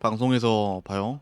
방송에서 봐요.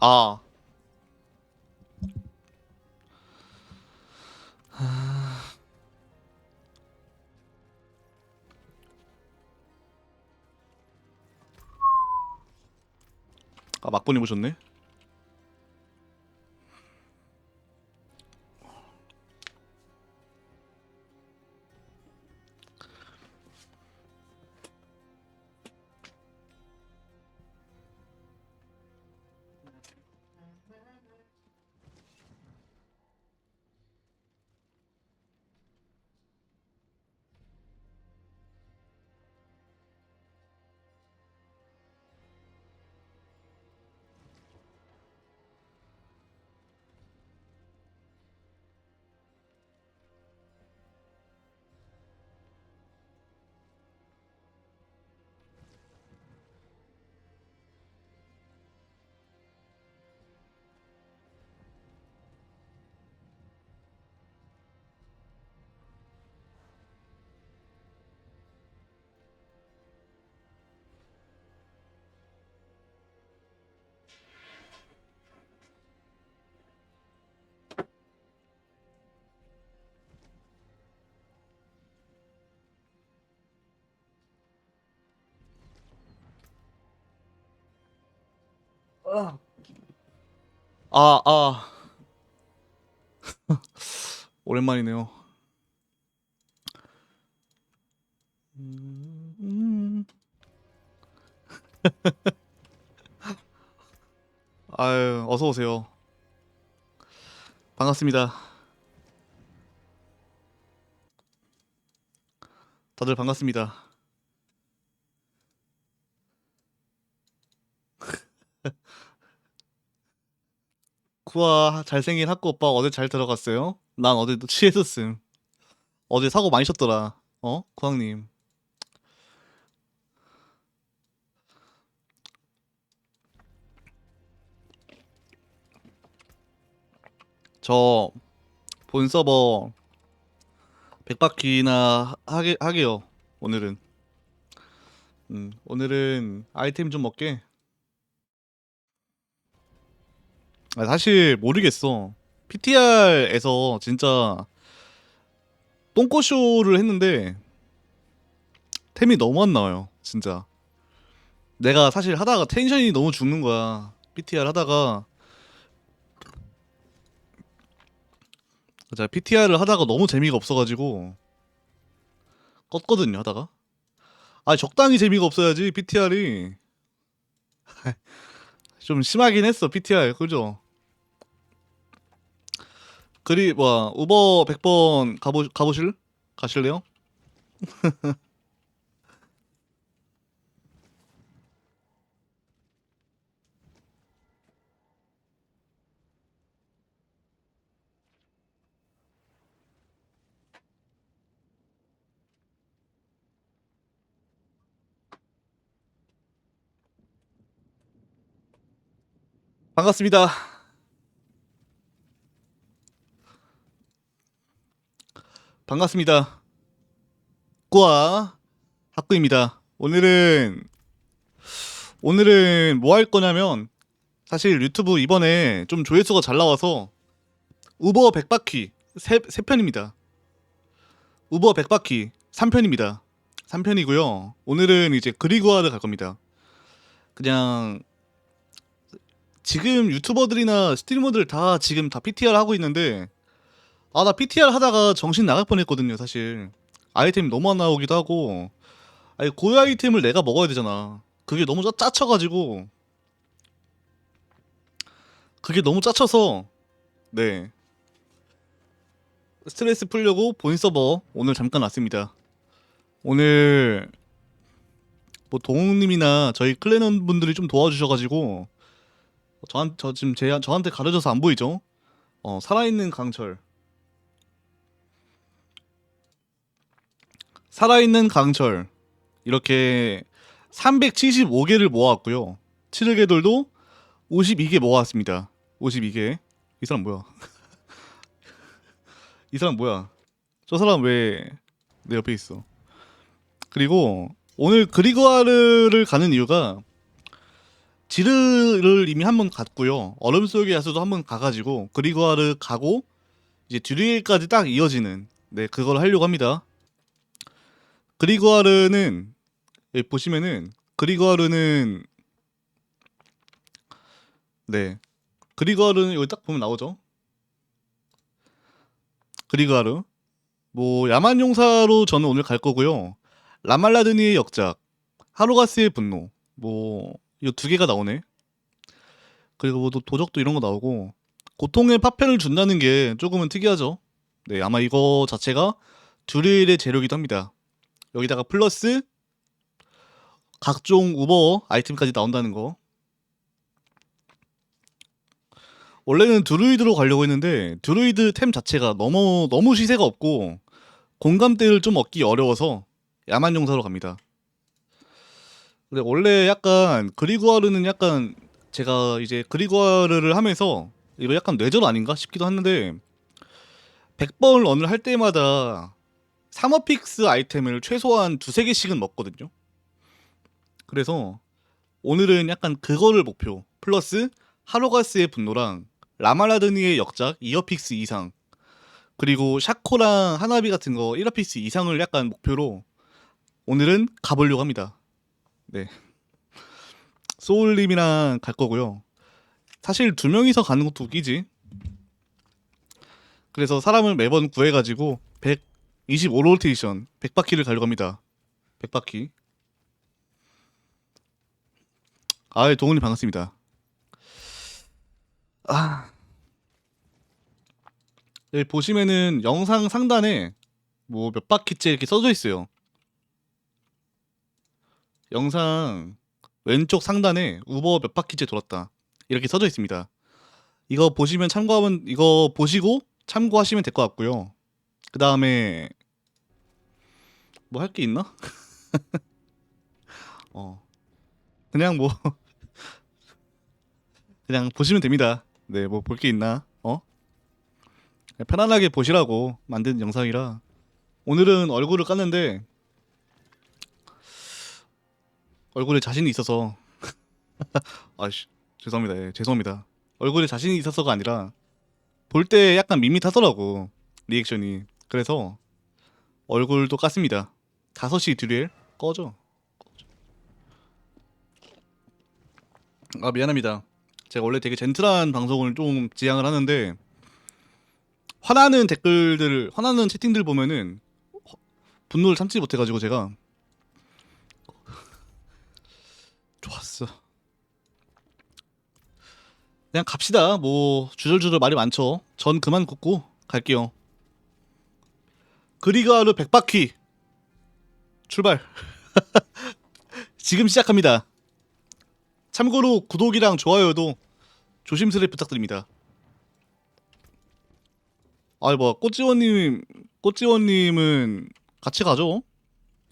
아. 아, 막번 입으셨네? 아, 아. 오랜만이네요. 음. 아유, 어서 오세요. 반갑습니다. 다들 반갑습니다. 구아 잘생긴 학구 오빠 어제 잘 들어갔어요? 난 어제도 취했었음. 어제 사고 많이 쳤더라. 어? 구왕님. 저 본 서버 100바퀴나 하게, 하게요. 오늘은. 음, 오늘은 아이템 좀 먹게. 아, 사실 모르겠어. PTR에서 진짜 똥꼬쇼를 했는데 템이 너무 안 나와요. 진짜. 내가 사실 하다가 텐션이 너무 죽는 거야. PTR 하다가 자 PTR을 하다가 너무 재미가 없어가지고 껐거든요 하다가 아 적당히 재미가 없어야지 PTR이 좀 심하긴 했어 PTR 그죠? 그리 뭐 우버 100번 가보 가보실 가실래요? 반갑습니다. 반갑습니다. 꾸아 학구입니다. 오늘은 오늘은 뭐 할 거냐면 사실 유튜브 이번에 좀 조회수가 잘 나와서 우버 100바퀴 세, 세 편입니다. 우버 100바퀴 3편입니다. 3편이고요. 오늘은 이제 그리구아를 갈 겁니다. 그냥 지금 유튜버들이나 스트리머들 다 지금 다 PTR 하고 있는데 아 나 PTR 하다가 정신 나갈 뻔했거든요 사실. 아이템 너무 안 나오기도 하고. 아니 고유 아이템을 내가 먹어야 되잖아. 그게 너무 짜, 짜쳐가지고. 그게 너무 짜쳐서. 네. 스트레스 풀려고 본 서버 오늘 잠깐 왔습니다. 오늘 뭐 동욱님이나 저희 클랜원 분들이 좀 도와주셔가지고 저한 저 지금 제 저한테 가려져서 안 보이죠? 어 살아있는 강철 살아있는 강철 이렇게 375개를 모아왔고요. 칠흑의돌도 52개 모아왔습니다. 52개. 이 사람 뭐야? 이 사람 뭐야? 저 사람 왜 내 옆에 있어? 그리고 오늘 그리고아르를 가는 이유가 지르를 이미 한 번 갔고요. 얼음 속의 야수도 한 번 가가지고 그리고아르 가고 이제 듀리엘까지 딱 이어지는 네 그걸 하려고 합니다. 그리고아르는 여기 보시면은 그리고아르는 네 그리고아르는 여기 딱 보면 나오죠. 그리고아르 뭐 야만 용사로 저는 오늘 갈 거고요. 라말라드니의 역작, 하루가스의 분노 뭐이두 개가 나오네. 그리고 뭐 도- 도적도 이런 거 나오고 고통의 파편을 준다는 게 조금은 특이하죠. 네 아마 이거 자체가 듀리엘의 재료기도 합니다. 여기다가 플러스 각종 우버 아이템까지 나온다는 거. 원래는 드루이드로 가려고 했는데 드루이드 템 자체가 너무 너무 시세가 없고 공감대를 좀 얻기 어려워서 야만 용사로 갑니다. 근데 원래 약간 그리고아르는 약간 제가 이제 그리고아르를 하면서 이거 약간 뇌절 아닌가 싶기도 했는데 100번을 런을 할 때마다 사머픽스 아이템을 최소한 두세 개씩은 먹거든요. 그래서 오늘은 약간 그거를 목표 플러스 하로가스의 분노랑 라말라드니의 역작 2어픽스 이상 그리고 샤코랑 하나비 같은 거 1어픽스 이상을 약간 목표로 오늘은 가보려고 합니다. 네. 소울님이랑 갈 거고요. 사실 두 명이서 가는 것도 웃기지. 그래서 사람을 매번 구해가지고 125 로테이션 100바퀴를 가려고 합니다. 100바퀴. 아, 동훈님 반갑습니다. 아. 여기 보시면은 영상 상단에 뭐 몇 바퀴째 이렇게 써져 있어요. 영상 왼쪽 상단에 우버 몇 바퀴째 돌았다. 이렇게 써져 있습니다. 이거 보시면 참고하면 이거 보시고 참고하시면 될 것 같고요. 그 다음에 뭐 할 게 있나? 어 그냥 뭐 그냥 보시면 됩니다. 네, 뭐 볼 게 있나? 어? 편안하게 보시라고 만든 영상이라 오늘은 얼굴을 깠는데 얼굴에 자신이 있어서 아씨 죄송합니다. 예, 죄송합니다. 얼굴에 자신이 있어서가 아니라 볼 때 약간 밋밋하더라고 리액션이 그래서 얼굴도 깠습니다. 5시 듀리엘 꺼져. 아 미안합니다. 제가 원래 되게 젠틀한 방송을 좀 지향을 하는데 화나는 댓글들, 화나는 채팅들 보면은 허- 분노를 참지 못해가지고 제가 좋았어. 그냥 갑시다. 뭐 주절주절 말이 많죠. 전 그만 굽고 갈게요. 그리가르 100바퀴 출발. 지금 시작합니다. 참고로 구독이랑 좋아요도 조심스레 부탁드립니다. 아이 뭐 꽃지원님 꽃지원님은 같이 가죠.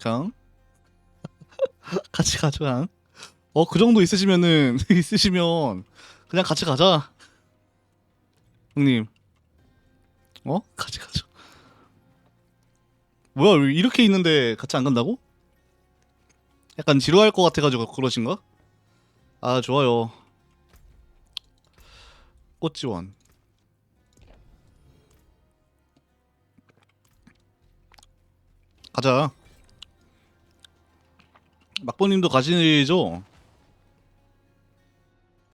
그냥 같이 가죠. 그냥. 어그 정도 있으시면은 있으시면 그냥 같이 가자. 형님. 어? 같이 가죠. 뭐야 왜 이렇게 있는데 같이 안 간다고? 약간 지루할 것 같아가지고 그러신가? 아 좋아요. 꽃지원. 가자. 막보님도 가시죠?